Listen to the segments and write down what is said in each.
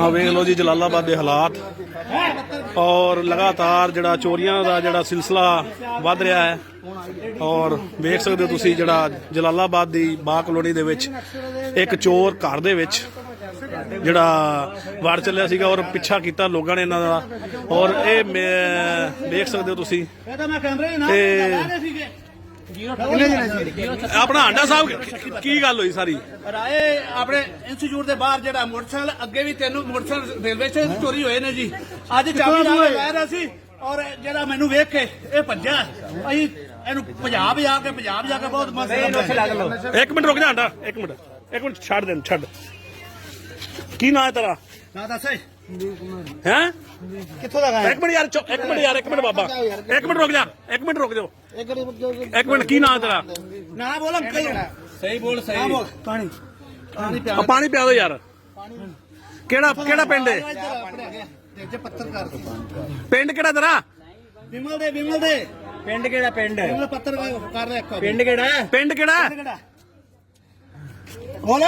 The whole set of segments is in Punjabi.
ਹਾਂ ਵੇਖ ਲਓ ਜੀ ਜਲਾਲਾਬਾਦ ਦੇ ਹਾਲਾਤ। ਔਰ ਲਗਾਤਾਰ ਜਿਹੜਾ ਚੋਰੀਆਂ ਦਾ ਜਿਹੜਾ ਸਿਲਸਿਲਾ ਵੱਧ ਰਿਹਾ ਹੈ ਔਰ ਵੇਖ ਸਕਦੇ ਹੋ ਤੁਸੀਂ ਜਿਹੜਾ ਜਲਾਲਾਬਾਦ ਦੀ ਬਾਗ ਕਲੋਨੀ ਦੇ ਵਿੱਚ ਇੱਕ ਚੋਰ ਘਰ ਦੇ ਵਿੱਚ ਜਿਹੜਾ ਵੜ ਚੱਲਿਆ ਸੀਗਾ ਔਰ ਪਿੱਛਾ ਕੀਤਾ ਲੋਕਾਂ ਨੇ ਇਹਨਾਂ ਦਾ। ਔਰ ਇਹ ਦੇਖ ਸਕਦੇ ਹੋ ਤੁਸੀਂ। ਇਹ ਨਾਲ ਆਪਣਾ ਆਂਡਾ ਸਾਹਿਬ ਕੀ- ਗੱਲ ਹੋਈ ਸਾਰੀ? ਰਾਏ ਆਪਣੇ ਇੰਸਟੀਚਿਊਟ ਦੇ ਬਾਹਰ ਜਿਹੜਾ ਮੋਟਰਸਾਈਕਲ ਅੱਗੇ ਵੀ ਤੈਨੂੰ ਮੋਟਰਸਾਈਕਲ ਰੇਲਵੇ ਸਟੇਸ਼ਨ ਤੋਂ ਚੋਰੀ ਹੋਏ ਨੇ ਜੀ। ਅੱਜ ਚਾਬੀ ਲਾ ਕੇ ਲੈ ਰਿਹਾ ਸੀ ਔਰ ਜਿਹੜਾ ਮੈਨੂੰ ਵੇਖ ਕੇ ਇਹ ਭੱਜਾ ਅਸੀਂ ਇਹਨੂੰ ਪੰਜਾਬ ਜਾ ਕੇ ਪੰਜਾਬ ਜਾ ਕੇ ਬਹੁਤ ਮਸਤ ਇੱਕ ਮਿੰਟ ਰੁਕ ਜਾ ਆਂਡਾ ਇੱਕ ਮਿੰਟ। ਇੱਕ ਮਿੰਟ ਛੱਡ ਦੇ ਛੱਡ। ਕੀ ਨਾਂ ਹੈ ਤੇਰਾ? ਨਾ ਦੱਸ। ਹੈ ਕਿੱਥੋਂ ਦਾ ਇੱਕ ਮਿੰਟ ਯਾਰ ਚੁੱਪ, ਇੱਕ ਮਿੰਟ ਯਾਰ ਇੱਕ ਮਿੰਟ ਬਾਬਾ। ਇੱਕ ਮਿੰਟ ਰੁਕ ਜਾ ਇੱਕ ਮਿੰਟ ਰੁਕ ਜਾਓ ਇੱਕ ਮਿੰਟ ਕੀ ਨਾਂ ਤੇਰਾ? ਨਾ ਬੋਲ ਅੰਕਲ ਸਹੀ ਬੋਲ ਸਹੀ। ਬੋਲ। ਪਾਣੀ। ਪਾਣੀ ਪਿਆ ਆ ਪਾਣੀ ਪਿਆ ਦਿਓ ਯਾਰ। ਕਿਹੜਾ ਕਿਹੜਾ ਪਿੰਡ ਹੈ? ਜੇ ਪੱਤਰ ਕਰ ਪਿੰਡ ਕਿਹੜਾ ਤੇਰਾ? ਵਿਮਲ ਦੇ ਵਿਮਲ ਦੇ। ਪਿੰਡ ਕਿਹੜਾ ਪਿੰਡ ਵਿਮਲ ਪੱਤਰ ਕਰ ਰਿਹਾ ਇੱਕ ਪਿੰਡ ਕਿਹੜਾ ਪਿੰਡ ਕਿਹੜਾ ਬੋਲ।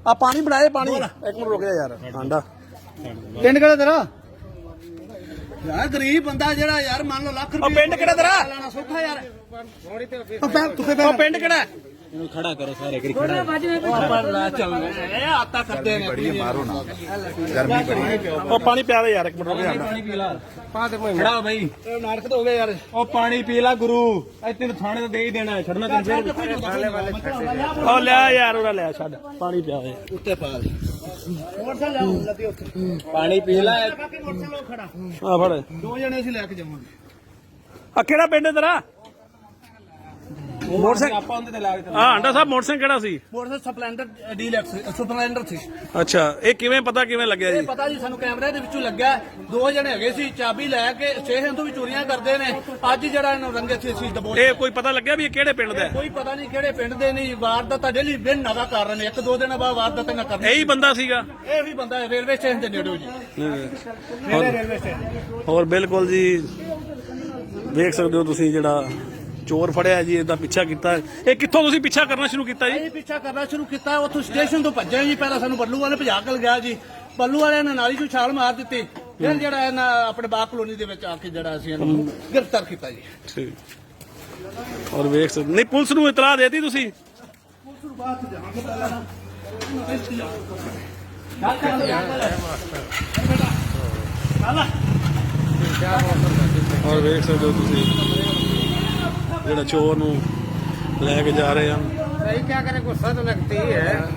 ਆ ਪਾਣੀ ਬਣਾਏ ਪਾਣੀ। ਇੱਕ ਮਿੰਟ ਰੁਕ ਜਾ ਯਾਰ ਆਂਡਾ। ਪਿੰਡ ਕਿਹੜਾ ਤੇਰਾ ਯਾਰ ਗਰੀਬ ਬੰਦਾ ਜਿਹੜਾ ਯਾਰ ਮੰਨ ਲਓ ਲੱਖ ਉਹ ਪਿੰਡ ਕਿਹੜਾ ਤੇਰਾ ਲੈਣਾ ਸੌਖਾ ਯਾਰ ਉਹ ਪੈ ਤੂੰ ਉਹ ਪਿੰਡ ਕਿਹੜਾ ਹੈ? ਖੜਾ ਕਰੋ ਸਾਰੇ ਕਰੀ ਖੜਾ ਇਹ ਆਤਾ ਕਰਦੇ ਨੇ ਬੜੀ ਮਾਰੋ ਨਾ ਉਹ ਪਾਣੀ ਪਿਆ ਦੇ ਯਾਰ ਇੱਕ ਮਿੰਟ ਰੁਕ ਜਾ ਪਾਣੀ ਪੀ ਲਾ ਖੜਾ ਹੋ ਬਈ ਨਾਰਕ ਹੋ ਗਿਆ ਯਾਰ ਉਹ ਪਾਣੀ ਪੀ ਲਾ ਗੁਰੂ ਅੱਜ ਤੈਨੂੰ ਥਾਣੇ ਤੇ ਦੇ ਹੀ ਦੇਣਾ ਛੱਡਣਾ ਤੈਨੂੰ ਫਿਰ ਉਹ ਲੈ ਯਾਰ ਉਹਦਾ ਲੈ ਛੱਡ ਪਾਣੀ ਪਿਆ ਦੇ ਉੱਤੇ ਪਾ ਦੇ ਮੋਟਰਸਾਈਕਲ ਉੱਥੇ ਪਾਣੀ ਪੀ ਲਾ। ਬਾਕੀ ਮੋਟਰਸਾਈਕਲ ਖੜਾ। ਆ ਫੜ। ਦੋ ਜਣੇ ਅਸੀਂ ਲੈ ਕੇ ਜਾਵਾਂਗੇ। ਆ ਕਿਹੜਾ ਪਿੰਡ ਹੈ ਤੇਰਾ? ਮੋਟਰਸਾਈਕਲ ਆਪਾਂ ਉਹਦੇ ਤੇ ਲਾ ਕੇ ਆ ਆਂਡਾ ਸਾਹਿਬ ਮੋਟਰਸਾਈਕਲ ਕਿਹੜਾ ਸੀ? ਮੋਟਰਸਾਈਕਲ ਸਪਲੈਂਡਰ ਡੀਲੈਕਸ ਸਪਲੈਂਡਰ ਸੀ। ਅੱਛਾ ਇਹ ਕਿਵੇਂ ਪਤਾ ਕਿਵੇਂ ਲੱਗਿਆ ਇਹ ਜੀ ਪਤਾ ਜੀ ਸਾਨੂੰ ਕੈਮਰੇ ਦੇ ਵਿੱਚੋਂ ਲੱਗਾ ਦੋ ਜਣੇ ਹੈਗੇ ਸੀ ਚਾਬੀ ਲੈ ਕੇ ਸਟੇਸ਼ਨ ਤੋਂ ਵੀ ਚੋਰੀਆਂ ਕਰਦੇ ਨੇ। ਅੱਜ ਜਿਹੜਾ ਇਹਨੂੰ ਰੰਗੇ ਸੀ ਅਸੀਂ ਦਬੋਚ ਇਹ ਕੋਈ ਪਤਾ ਲੱਗਿਆ ਵੀ ਇਹ ਕਿਹੜੇ ਪਿੰਡ ਦਾ ਹੈ? ਕੋਈ ਪਤਾ ਨਹੀਂ ਕਿਹੜੇ ਪਿੰਡ ਦੇ ਨਹੀਂ ਵਾਰਦਾਤਾਂ ਡੇਲੀ ਬਿਨ ਨਵਾਂ ਕਰ ਰਹੇ ਨੇ ਇੱਕ ਦੋ ਦਿਨ ਬਾਅਦ ਵਾਰਦਾਤਾਂ ਨਾ ਕਰਨੀ ਇਹੀ ਬੰਦਾ ਸੀਗਾ? ਇਹ ਵੀ ਬੰਦਾ ਹੈ, ਰੇਲਵੇ ਸਟੇਸ਼ਨ ਦੇ ਨੇੜੇ ਜੀ। ਹੋਰ- ਰੇਲਵੇ ਸਟੇਸ਼ਨ। ਹੋਰ ਬਿਲਕੁਲ ਜੀ ਵੇਖ ਸਕਦੇ ਹੋ ਤੁਸੀਂ ਜਿਹੜਾ ਚੋਰ ਫੜਿਆ ਜੀ ਇਹਦਾ ਪਿੱਛਾ ਕੀਤਾ। ਇਹ ਕਿੱਥੋਂ ਤੁਸੀਂ ਪਿੱਛਾ ਕਰਨਾ ਸ਼ੁਰੂ ਕੀਤਾ ਜੀ? ਅਸੀਂ ਪਿੱਛਾ ਕਰਨਾ ਸ਼ੁਰੂ ਕੀਤਾ ਉੱਥੋਂ ਸਟੇਸ਼ਨ ਤੋਂ ਭੱਜਿਆ ਜੀ ਪਹਿਲਾਂ ਸਾਨੂੰ ਬੱਲੂ ਵਾਲੇ ਭਜਾ ਕੇ ਗਿਆ ਜੀ। ਬੱਲੂ ਵਾਲਿਆਂ ਨੇ ਨਾਲੀ ਚੋਂ ਛਾਲ ਮਾਰ ਦਿੱਤੀ। ਫਿਰ ਜਿਹੜਾ ਇਹਨਾਂ ਆਪਣੇ ਬਾਗ ਕਲੋਨੀ ਦੇ ਵਿੱਚ ਆ ਕੇ ਜਿਹੜਾ ਅਸੀਂ ਇਹਨੂੰ ਗ੍ਰਿਫਤਾਰ ਕੀਤਾ ਜੀ। ਠੀਕ। ਔਰ ਵੇਖ ਸਕਦੇ ਨਹੀਂ ਪੁਲਿਸ ਨੂੰ ਇਤਲਾਹ ਦੇਤੀ ਤੁਸੀਂ? ਔਰ ਵੇਖ ਸਕਦੇ ਹੋ ਤੁਸੀਂ। ਜਿਹੜਾ ਚੋਰ ਨੂੰ ਲੈ ਕੇ ਜਾ ਰਹੇ ਹਨ। ਸਹੀ ਕਿਆ ਕਰੇ, ਗੁੱਸਾ ਤਾਂ ਲੱਗਦੀ ਹੈ